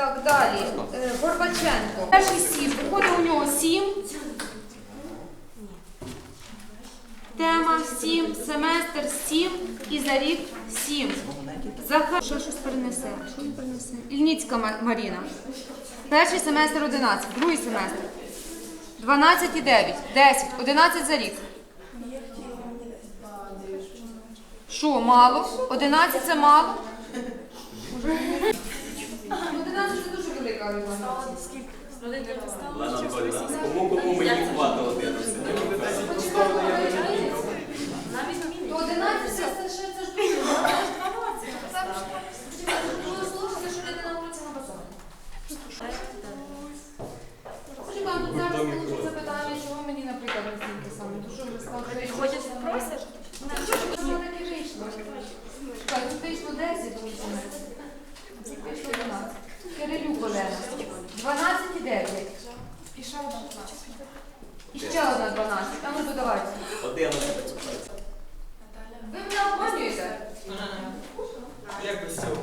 Так, далі. Е, Горбаченко. Перший сім. Виходить у нього сім. Тема сім, семестр сім і за рік сім. Захар ще щось перенесе. Що? Ільницька Ма- Маріна. Перший семестр 11, другий семестр. 12 і 9, 10, 11 за рік. Що, мало? 11 це мало? Ну, 11 це дуже велика Івана. Кому кому мені хватило 11? То 11 це, це, ще- це ж дуже мало. Це було слухати, що людина на вулиці на базарі. Скажіть, вам тут зараз получить запитання, чого мені, наприклад, не тільки саме. То що ви скажете? Ходять, просять? Що так і вийшло? Так, тут вийшло 10, тут вийшло 12. Кирилюк Олена. 12 і 9. І ще одна. І ще одна 12. А ну додавайте. 11. Ви мене обманюєте? Як без цього?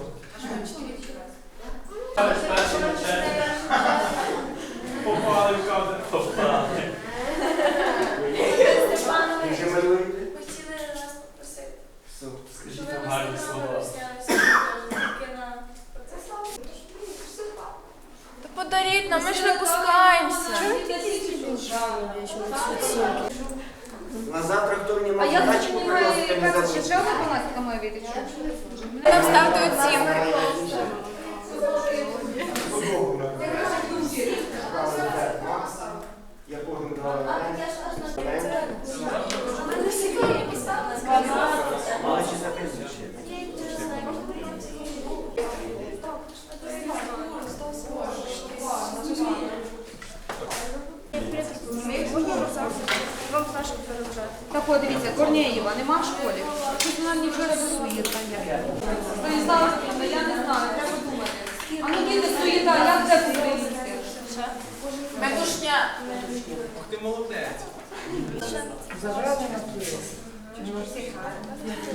Попали в кадр. Ви вже малюєте? Хотіли нас попросити. Скажіть нам гарні слова. Та подаріть нам, ми ж випускаємося. На завтра хто мені А має я задачку так понимаю, приносити, не яка це ще забудь. одна 12 має вийти? чи що? Нам ставте оцінки. Я кожен давав. Але чи записуєш? Вам флешку переважати. Так от, дивіться, Корнеєва нема в школі. Щось вона мені вчора свої знання. Станіслава Степановна, я не знаю, треба думати. А ну діти суєта, як це поїсти? Медушня. Ух ти молодець.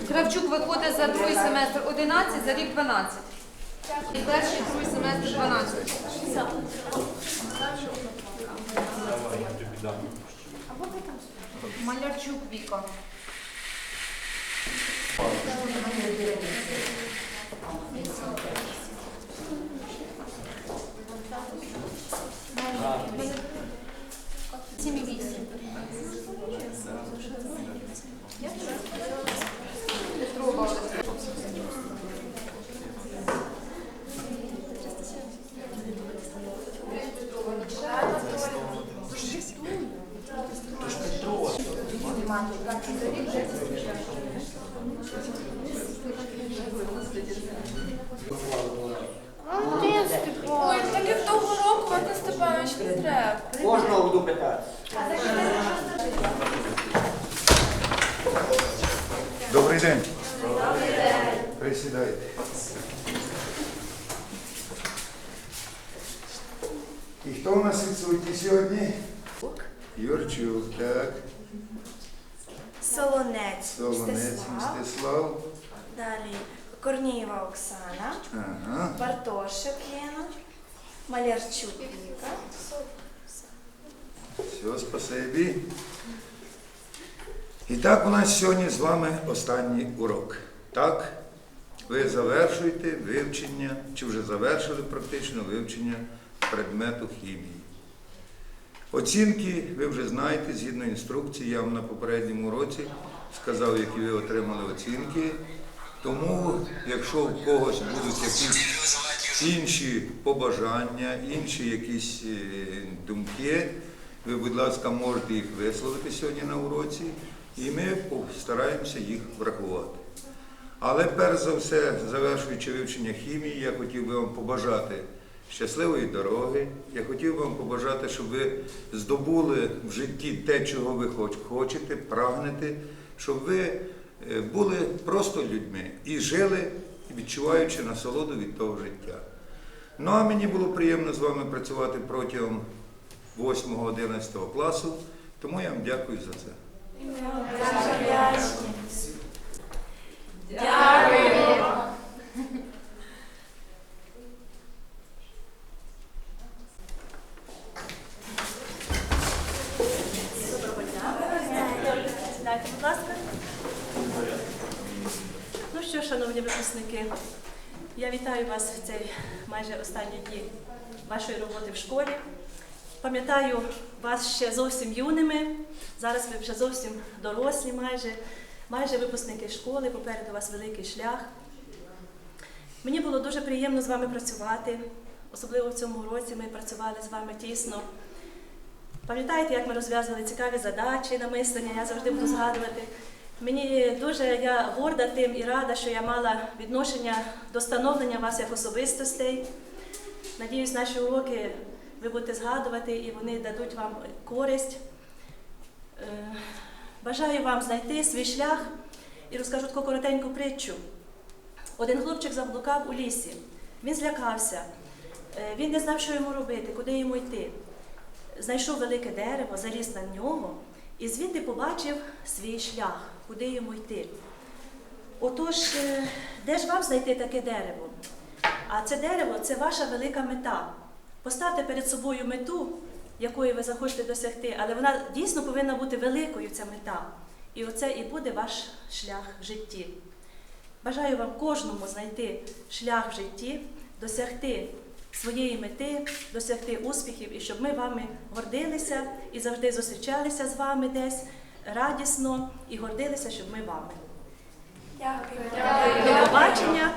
Кравчук виходить за другий семестр 11, за рік 12. І перший, другий семестр 12. Малярчук Віка. Ой, так як того року, Мартин Степанович, не треба. Кожного буду питати. Добрий день. Присідайте. І хто у нас відсутній сьогодні? Юрчук, так. Солонець, Солонець Мстислав. Мстислав. Далі Корнієва Оксана, Ага. Бартошик Лена, Малярчук Віка. Все, спасибі. І так у нас сьогодні з вами останній урок. Так, ви завершуєте вивчення, чи вже завершили практично вивчення предмету хімії. Оцінки ви вже знаєте, згідно інструкції, я вам на попередньому уроці сказав, які ви отримали оцінки. Тому, якщо в когось будуть якісь інші побажання, інші якісь е, думки, ви, будь ласка, можете їх висловити сьогодні на уроці, і ми постараємося їх врахувати. Але перш за все, завершуючи вивчення хімії, я хотів би вам побажати щасливої дороги. Я хотів вам побажати, щоб ви здобули в житті те, чого ви хочете, прагнете, щоб ви е, були просто людьми і жили, відчуваючи насолоду від того життя. Ну а мені було приємно з вами працювати протягом 8-11 класу, тому я вам дякую за це. Дякую. Випускники, я вітаю вас в цей майже останні дні вашої роботи в школі. Пам'ятаю вас ще зовсім юними. Зараз ви вже зовсім дорослі, майже, майже випускники школи, попереду вас великий шлях. Мені було дуже приємно з вами працювати. Особливо в цьому році ми працювали з вами тісно. Пам'ятаєте, як ми розв'язували цікаві задачі на мислення, я завжди буду згадувати. Мені дуже я горда тим і рада, що я мала відношення до становлення вас як особистостей. Надіюсь, наші уроки ви будете згадувати і вони дадуть вам користь. Е, Бажаю вам знайти свій шлях і розкажу таку коротеньку притчу. Один хлопчик заблукав у лісі. Він злякався. Е, Він не знав, що йому робити, куди йому йти. Знайшов велике дерево, заліз на нього і звідти побачив свій шлях, куди йому йти. Отож, е, де ж вам знайти таке дерево? А це дерево це ваша велика мета. Поставте перед собою мету, якої ви захочете досягти, але вона дійсно повинна бути великою, ця мета. І оце і буде ваш шлях в житті. Бажаю вам кожному знайти шлях в житті, досягти своєї мети, досягти успіхів, і щоб ми вами гордилися і завжди зустрічалися з вами десь радісно і гордилися, щоб ми вами. Дякую. До побачення.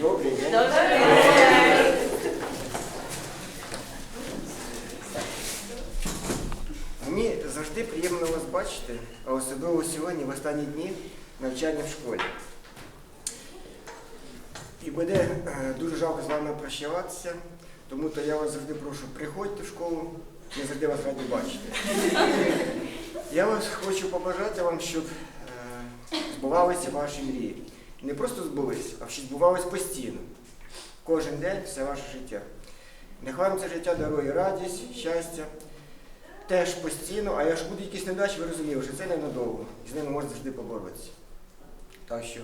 Добрий день. Мені завжди приємно вас бачити, а особливо сьогодні, в останні дні навчання в школі. І буде е, дуже жалко з вами прощаватися, тому то я вас завжди прошу, приходьте в школу, ми завжди вас раді бачити. Я вас хочу побажати вам, щоб е, збувалися ваші мрії. Не просто збулись, а щоб збувались постійно. Кожен день все ваше життя. Нехай вам це життя дарує радість, щастя. Теж постійно, а якщо будуть якісь невдачі, ви розумієте, що це ненадовго. І з ними можна завжди поборотися. Так що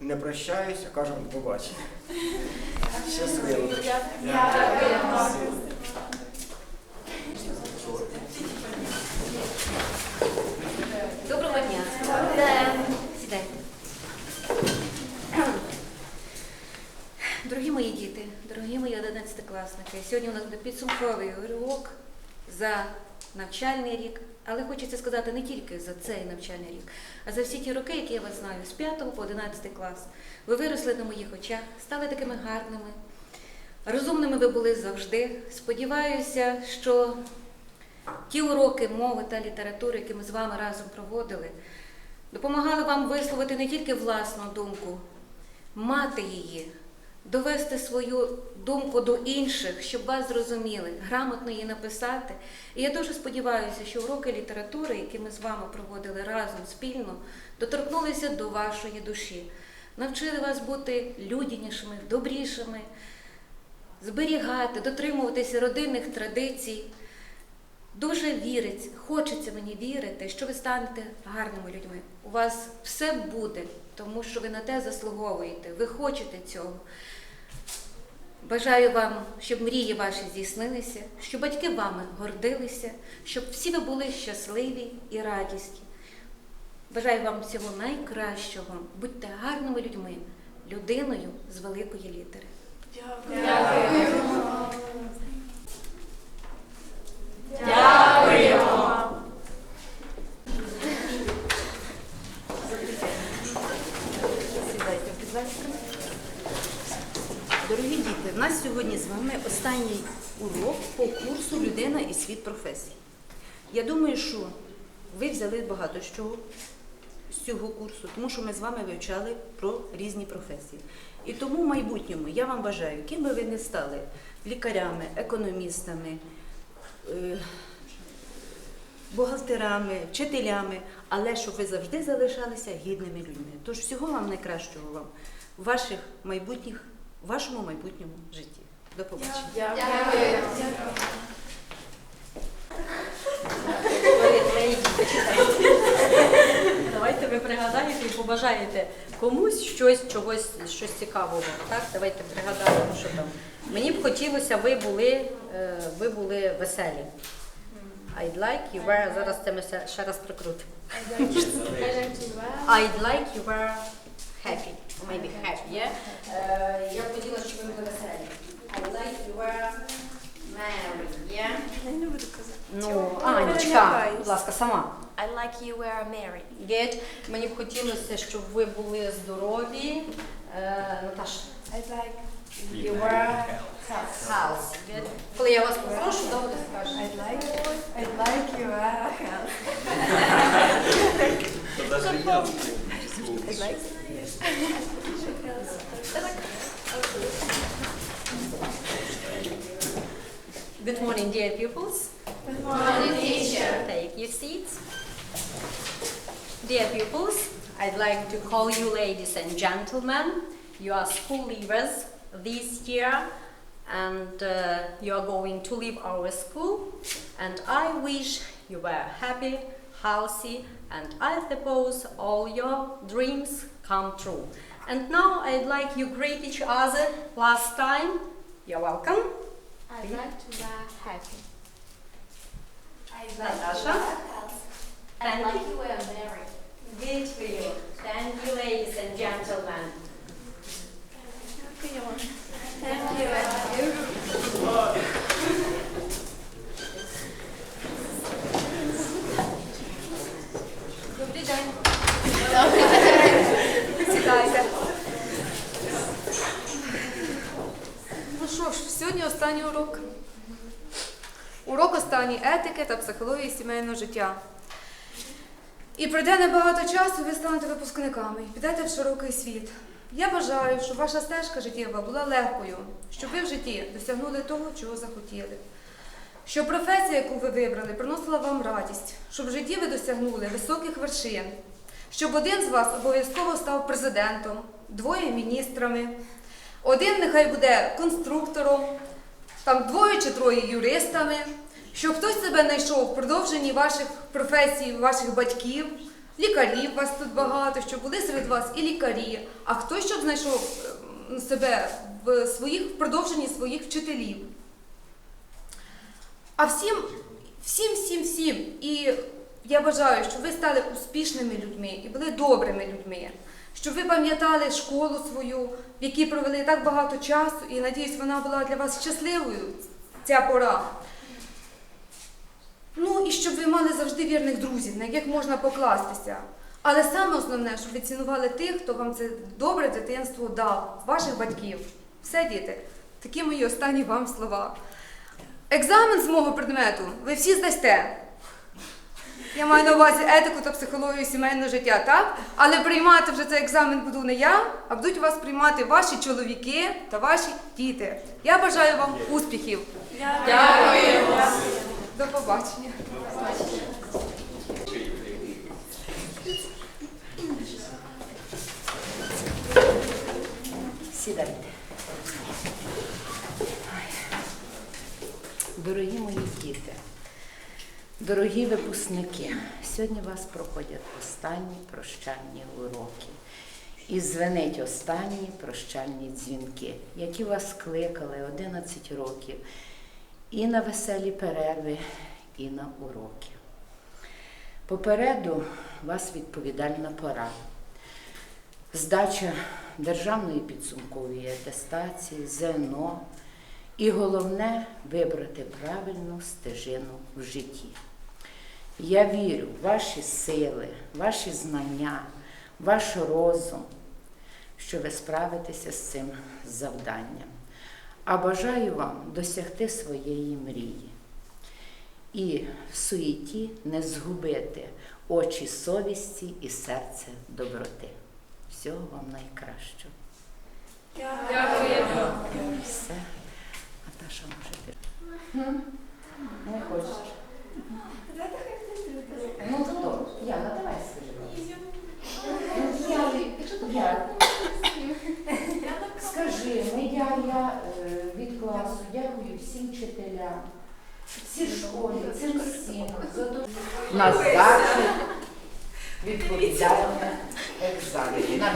не прощаюсь, а кажу вам побачення. Щасливо. Доброго дня. Сідайте. Дорогі мої діти, дорогі мої одинадцятикласники, сьогодні у нас буде підсумковий урок за навчальний рік, але хочеться сказати не тільки за цей навчальний рік, а за всі ті роки, які я вас знаю, з 5 по 11 клас. Ви виросли на моїх очах, стали такими гарними, розумними ви були завжди. Сподіваюся, що ті уроки мови та літератури, які ми з вами разом проводили, допомагали вам висловити не тільки власну думку, мати її, довести свою думку до інших, щоб вас зрозуміли, грамотно її написати. І я дуже сподіваюся, що уроки літератури, які ми з вами проводили разом спільно, доторкнулися до вашої душі, навчили вас бути людянішими, добрішими, зберігати, дотримуватися родинних традицій. Дуже вірить, хочеться мені вірити, що ви станете гарними людьми. У вас все буде, тому що ви на те заслуговуєте, ви хочете цього. Бажаю вам, щоб мрії ваші здійснилися, щоб батьки вами гордилися, щоб всі ви були щасливі і радісні. Бажаю вам всього найкращого. Будьте гарними людьми, людиною з великої літери. Сідайте, ласка. Дорогі діти, в нас сьогодні з вами останній урок по курсу Людина і світ професій. Я думаю, що ви взяли багато чого з цього курсу, тому що ми з вами вивчали про різні професії. І тому в майбутньому я вам бажаю, ким би ви не стали лікарями, економістами, бухгалтерами, вчителями, але щоб ви завжди залишалися гідними людьми. Тож всього вам найкращого вам в ваших майбутніх, в вашому майбутньому житті. До побачення. Давай Давайте ви пригадаєте і побажаєте комусь щось, чогось, щось цікавого. Так, давайте пригадаємо, що там. Мені б хотілося, ви були, е, ви були веселі. I'd like you were, зараз це ми ще- ще раз прикрутимо. I'd like you were happy. Maybe happy, yeah? Е, я б хотіла, щоб ви були веселі. I'd like you were married, yeah? Я не буду казати. Ну, Анечка, будь ласка, сама. I like you were married. Good. Мені б хотілося, щоб ви були здорові. Е, Наташа. I'd like You were house. Good. Коли я вас попрошу, добре скажете. I'd like I'd like you were health. То навіть я I'd like Good morning, dear pupils. Good morning, teacher. Take your seats. Dear pupils, I'd like to call you ladies and gentlemen. You are school leavers this year and uh, you are going to leave our school. And I wish you were happy, healthy, and I suppose all your dreams come true. And now I'd like you greet each other last time. You're welcome. I'd like to be happy. I'd Natasha? I'd Thank like you. you were married. Good for you. Thank you, ladies and gentlemen. Добрий день. Сідайте. Ну що ж, сьогодні останній урок. Урок останній етики та психології сімейного життя. І пройде небагато часу, ви станете випускниками підете в широкий світ. Я бажаю, щоб ваша стежка життєва була легкою, щоб ви в житті досягнули того, чого захотіли. Щоб професія, яку ви вибрали, приносила вам радість, щоб в житті ви досягнули високих вершин, щоб один з вас обов'язково став президентом, двоє міністрами, один нехай буде конструктором, там двоє чи троє юристами, щоб хтось себе знайшов в продовженні ваших професій, ваших батьків, лікарів вас тут багато, щоб були серед вас і лікарі, а хтось щоб знайшов ем, себе в своїх в продовженні своїх вчителів. А всім, всім, всім, всім. І я бажаю, щоб ви стали успішними людьми і були добрими людьми, щоб ви пам'ятали школу свою, в якій провели так багато часу, і надіюсь, вона була для вас щасливою ця пора. Ну і щоб ви мали завжди вірних друзів, на яких можна покластися. Але саме основне, щоб ви цінували тих, хто вам це добре дитинство дав, ваших батьків. Все, діти, такі мої останні вам слова. Екзамен з мого предмету ви всі здасте. Я маю на увазі етику та психологію сімейного життя, так? Але приймати вже цей екзамен буду не я, а будуть вас приймати ваші чоловіки та ваші діти. Я бажаю вам успіхів. Дякую. До побачення. Сідайте. Дорогі мої діти, дорогі випускники, сьогодні вас проходять останні прощальні уроки. І звенить останні прощальні дзвінки, які вас кликали 11 років і на веселі перерви, і на уроки. Попереду вас відповідальна пора здача державної підсумкової атестації, ЗНО. І головне вибрати правильну стежину в житті. Я вірю в ваші сили, ваші знання, ваш розум, що ви справитеся з цим завданням. А бажаю вам досягти своєї мрії і в суєті не згубити очі совісті і серце доброти. Всього вам найкращого. Все. Наташа, може ти? Не хочеш? Ну хто? Яна, давай скажи. Ну, я, я. Скажи, ми я, я класу всім вчителям, всій школі, цим всім. за то- У нас завжди відповідальні екзамени. На,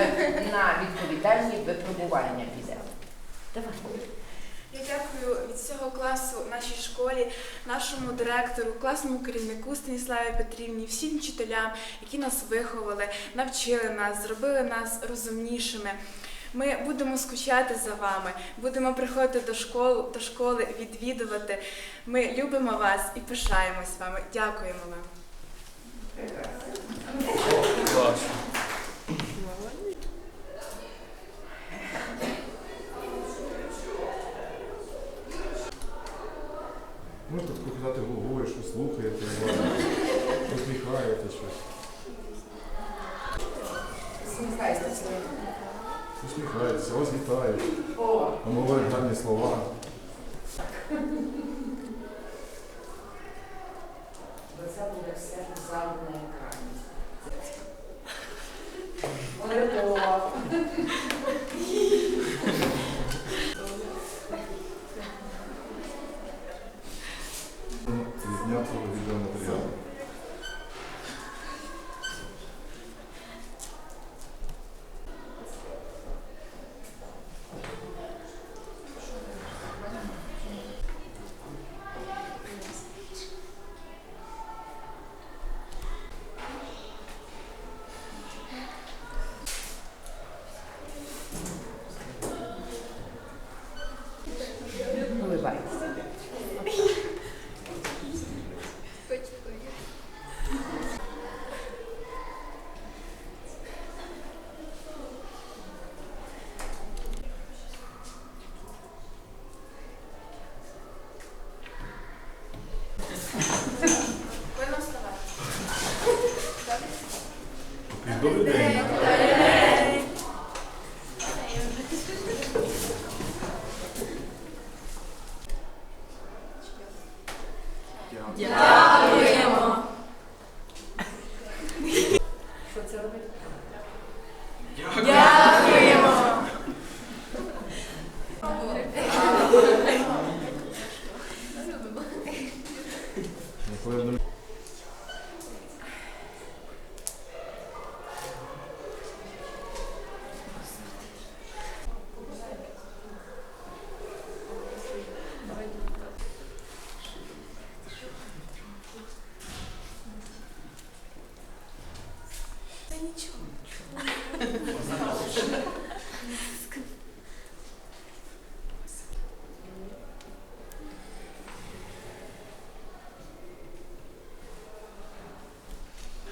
на відповідальні випробування підемо. Давай. Я дякую від всього класу нашій школі, нашому директору, класному керівнику Станіславі Петрівні, всім вчителям, які нас виховали, навчили нас, зробили нас розумнішими. Ми будемо скучати за вами, будемо приходити до школи, до школи, відвідувати. Ми любимо вас і пишаємось вами. Дякуємо вам. Можете показати головою, що слухаєте, посміхаєте щось. Усміхаєтеся, вас вітають, О, вам говорять гарні слова. бо це буде все зал на екрані. Готово. Різня цього